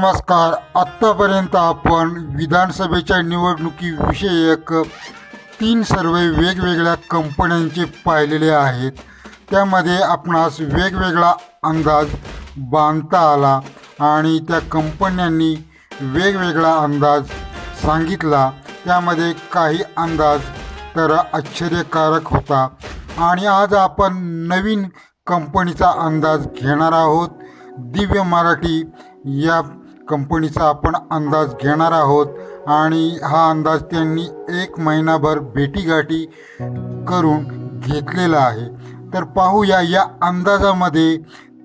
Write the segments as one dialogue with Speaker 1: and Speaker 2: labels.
Speaker 1: नमस्कार. आत्तापर्यंत आपण विधानसभेच्या निवडणुकीविषयक तीन सर्वे वेगवेगळ्या कंपन्यांचे पाहिलेले आहेत. त्यामध्ये आपणास वेगवेगळा अंदाज बांधता आला आणि त्या कंपन्यांनी वेगवेगळा अंदाज सांगितला. त्यामध्ये काही अंदाज तर आश्चर्यकारक होता. आणि आज आपण नवीन कंपनीचा अंदाज घेणार आहोत. दिव्य मराठी या कंपनीचा आपण अंदाज घेणार आहोत. आणि हा अंदाज त्यांनी एक महिनाभर भेटीगाठी करून घेतलेला आहे. तर पाहूया या अंदाजामध्ये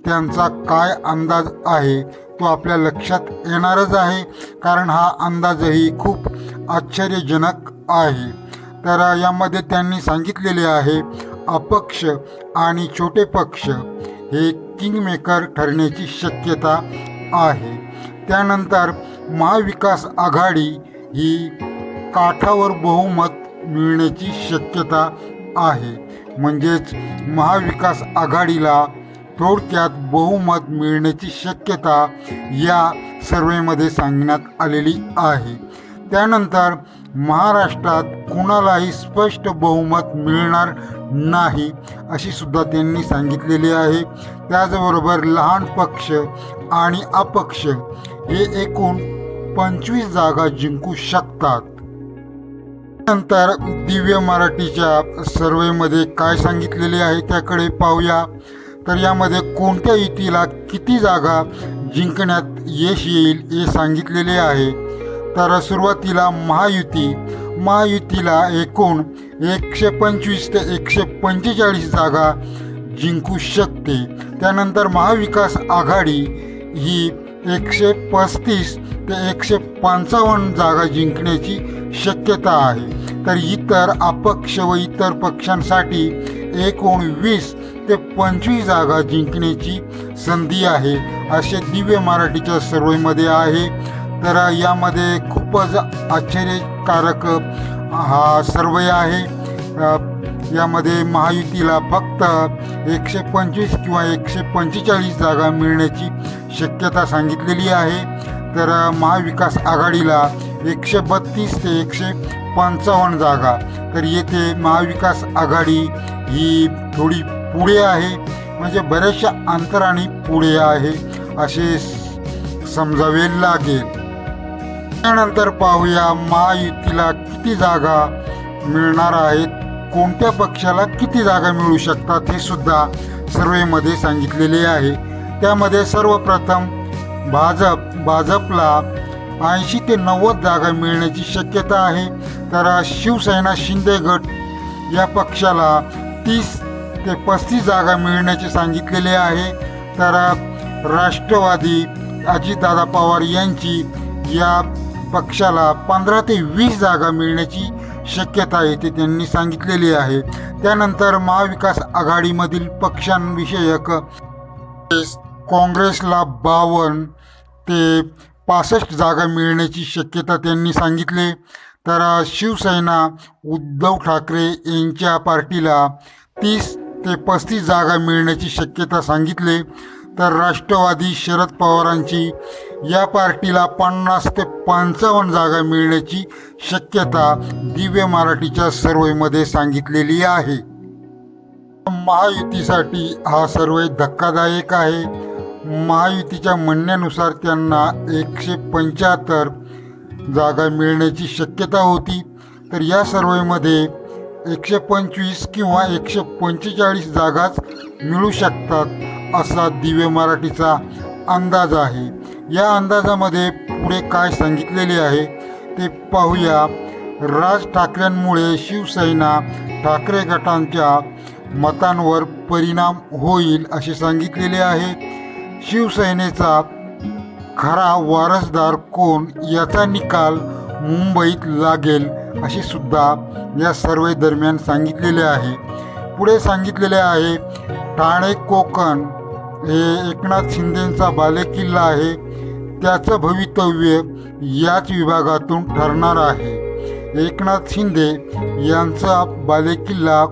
Speaker 1: त्यांचा काय अंदाज आहे तो आपल्या लक्षात येणारच आहे. कारण हा अंदाजही खूप आश्चर्यजनक आहे. तर यामध्ये त्यांनी सांगितलेले आहे अपक्ष आणि छोटे पक्ष हे किंगमेकर ठरण्याची शक्यता आहे. त्यानंतर महाविकास आघाडी ही काठावर बहुमत मिळण्याची शक्यता आहे. म्हणजेच महाविकास आघाडीला थोडक्यात बहुमत मिळण्याची शक्यता या सर्वेमध्ये सांगण्यात आलेली आहे. त्यानंतर महाराष्ट्रात कुणालाही स्पष्ट बहुमत मिळणार नाही अशी सुद्धा त्यांनी सांगितलेली आहे. त्याचबरोबर लहान पक्ष आणि अपक्ष हे एकूण पंचवीस जागा जिंकू शकतात. नंतर दिव्य मराठीच्या सर्वेमध्ये काय सांगितलेले आहे त्याकडे पाहूया. तर यामध्ये कोणत्या युतीला किती जागा जिंकण्यात यश येईल हे सांगितलेले आहे. तर सुरुवातीला महायुती. महायुतीला एकूण एकशे पंचवीस ते एकशे पंचेचाळीस जागा जिंकू शकते. त्यानंतर महाविकास आघाडी ही एकशे पस्तीस ते एकशे पंचावन्न जागा जिंकण्याची शक्यता आहे. तर इतर अपक्ष व इतर पक्षांसाठी एकोणवीस ते पंचवीस जागा जिंकण्याची संधी आहे असे दिव्य मराठीच्या सर्वेमध्ये आहे. तर यामध्ये खूपच आश्चर्यकारक हा सर्वे आहे. यामध्ये महायुतीला फक्त एकशे पंचवीस किंवा एकशे पंचेचाळीस जागा मिळण्याची शक्यता सांगितलेली आहे. तर महाविकास आघाडीला एकशे बत्तीस ते एकशे पंचावन्न जागा. तर येथे महाविकास आघाडी ही थोडी पुढे आहे. म्हणजे बऱ्याचशा अंतराने पुढे आहे असे समजावे लागेल. त्यानंतर पाहूया महायुतीला किती जागा मिळणार आहेत. कोणत्या पक्षाला किती जागा मिळू शकतात हे सुद्धा सर्वेमध्ये सांगितलेले आहे. त्यामध्ये सर्वप्रथम भाजप भाजपला ऐंशी ते नव्वद जागा मिळण्याची शक्यता आहे. तर शिवसेना शिंदे गट या पक्षाला तीस ते पस्तीस जागा मिळण्याचे सांगितलेले आहे. तर राष्ट्रवादी अजितदादा पवार यांची या पक्षाला पंधरा ते वीस जागा मिळण्याची शक्यता आहे ते त्यांनी सांगितलेली आहे. त्यानंतर महाविकास आघाडीमधील पक्षांविषयक काँग्रेसला बावन्न ते पासष्ट जागा मिळण्याची शक्यता त्यांनी सांगितले. तर शिवसेना उद्धव ठाकरे यांच्या पार्टीला तीस ते पस्तीस जागा मिळण्याची शक्यता सांगितले. तर राष्ट्रवादी शरद पवारांची या पार्टीला पन्नास ते पंचावन्न जागा मिळण्याची शक्यता दिव्य मराठीच्या सर्वेमध्ये सांगितलेली आहे. महायुतीसाठी हा सर्वे धक्कादायक आहे. महायुतीच्या म्हणण्यानुसार त्यांना एकशे पंच्याहत्तर जागा मिळण्याची शक्यता होती. तर या सर्वेमध्ये एकशे पंचवीस किंवा एकशे पंचेचाळीस जागाच मिळू शकतात असा दिव्य मराठीचा अंदाज आहे. या अंदाजामध्ये पुढे काय सांगितलेले आहे ते पाहूया. राज ठाकरेंमुळे शिवसेना ठाकरे गटांच्या मतांवर परिणाम होईल असे सांगितलेले आहे. शिवसेनेचा खरा वारसदार कोण याचा निकाल मुंबईत लागेल अशी सुद्धा या सर्वे दरम्यान सांगितलेले आहे. पुढे सांगितलेले आहे ठाणे कोकण हे एकनाथ शिंदेंचा बालेकिल्ला आहे. त्याचं भवितव्य याच विभागातून ठरणार आहे. एकनाथ शिंदे यांचा बालेकिल्ला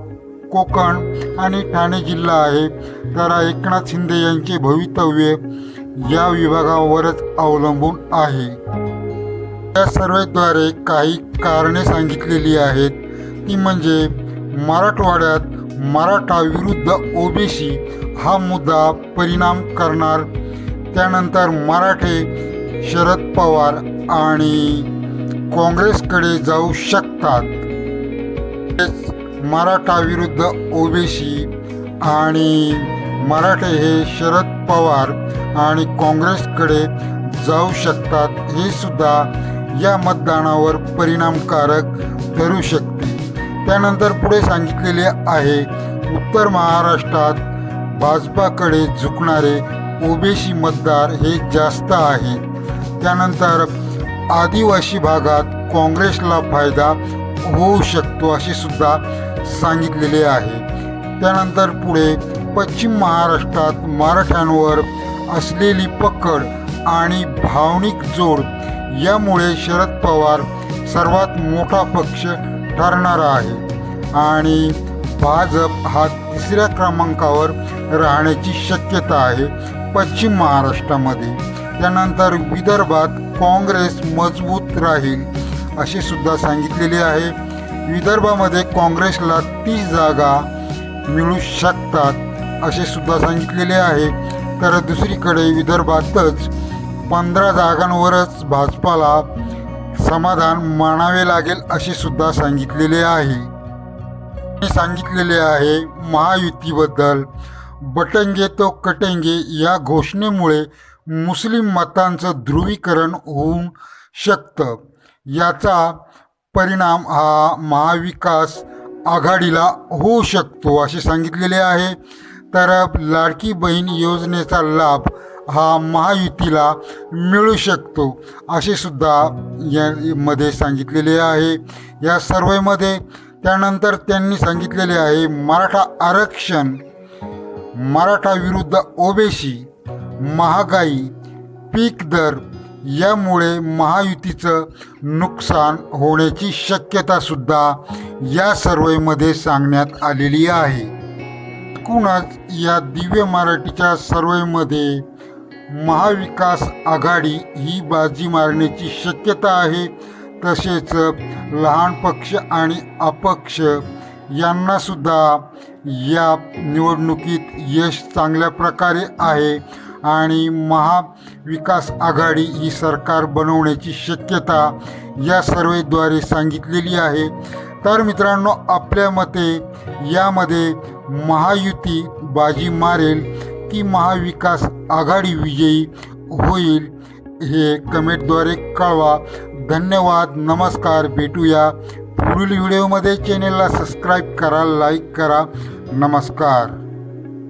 Speaker 1: कोकण आणि ठाणे जिल्हा आहे. तर एकनाथ शिंदे यांचे भवितव्य या विभागावरच अवलंबून आहे. या सर्वेद्वारे काही कारणे सांगितलेली आहेत. ती म्हणजे मराठवाड्यात मराठा विरुद्ध ओबीसी हा मुद्दा परिणाम करणार त्यानंतर मराठे शरद पवार आणि काँग्रेसकडे जाऊ शकतात. मराठा विरुद्ध ओबीसी आणि मराठे हे शरद पवार आणि काँग्रेसकडे जाऊ शकतात हे सुद्धा या मतदानावर परिणामकारक ठरू शकते. त्यानंतर पुढे सांगितलेले आहे उत्तर महाराष्ट्रात भाजपाकडे झुकणारे ओबीसी मतदार हे जास्त आहेत त्यानंतर आदिवासी भागात काँग्रेसला फायदा होऊ शकतो असे सुद्धा सांगितलेले आहे. त्यानंतर पुढे पश्चिम महाराष्ट्रात मराठ्यांवर असलेली पकड आणि भावनिक जोड यामुळे शरद पवार सर्वात मोठा पक्ष ठरणार आहे. आणि भाजप हा तिसऱ्या क्रमांकावर राहण्याची शक्यता आहे पश्चिम महाराष्ट्रामध्ये. त्यानंतर विदर्भात काँग्रेस मजबूत राहील असे सुद्धा सांगितलेले आहे. विदर्भामध्ये काँग्रेसला तीस जागा मिळू शकतात. असे सुद्धा सांगितलेले आहे. तर दुसरीकडे विदर्भातच पंधरा जागांवरच भाजपाला समाधान मानावे लागेल असे सुद्धा सांगितलेले आहे. सांगितलेले आहे महायुतीबद्दल. बटंगे तो कटेंगे या घोषणेमुळे मुस्लिम मतांचं ध्रुवीकरण होऊ शकतं. याचा परिणाम हा महाविकास आघाडीला होऊ शकतो असे सांगितलेले आहे. तर लाडकी बहीण योजनेचा लाभ हा महायुतीला मिळू शकतो असे सुद्धा यामध्ये सांगितलेले आहे. या सर्वेमध्ये त्यानंतर त्यांनी सांगितलेले आहे मराठा आरक्षण मराठा विरुद्ध ओबेसी महागाई पीक दर यामुळे महायुतीचं नुकसान होण्याची शक्यतासुद्धा या सर्वेमध्ये सांगण्यात आलेली आहे. एकूणच या दिव्य मराठीच्या सर्वेमध्ये महाविकास आघाडी ही बाजी मारण्याची शक्यता आहे. तसेच लहान पक्ष आणि अपक्ष यांनासुद्धा या निवडणुकीत यश चांगल्या प्रकारे आहे आणि महाविकास आघाडी ही सरकार बनवण्याची शक्यता या सर्वेद्वारे सांगितलेली आहे. तर मित्रांनो आपल्या मते यामध्ये महायुती बाजी मारेल की महाविकास आघाडी विजयी होईल हे कमेंटद्वारे कळवा. धन्यवाद नमस्कार भेटूया पुढील व्हिडिओमध्ये. चॅनेलला सबस्क्राईब करा लाईक करा. नमस्कार.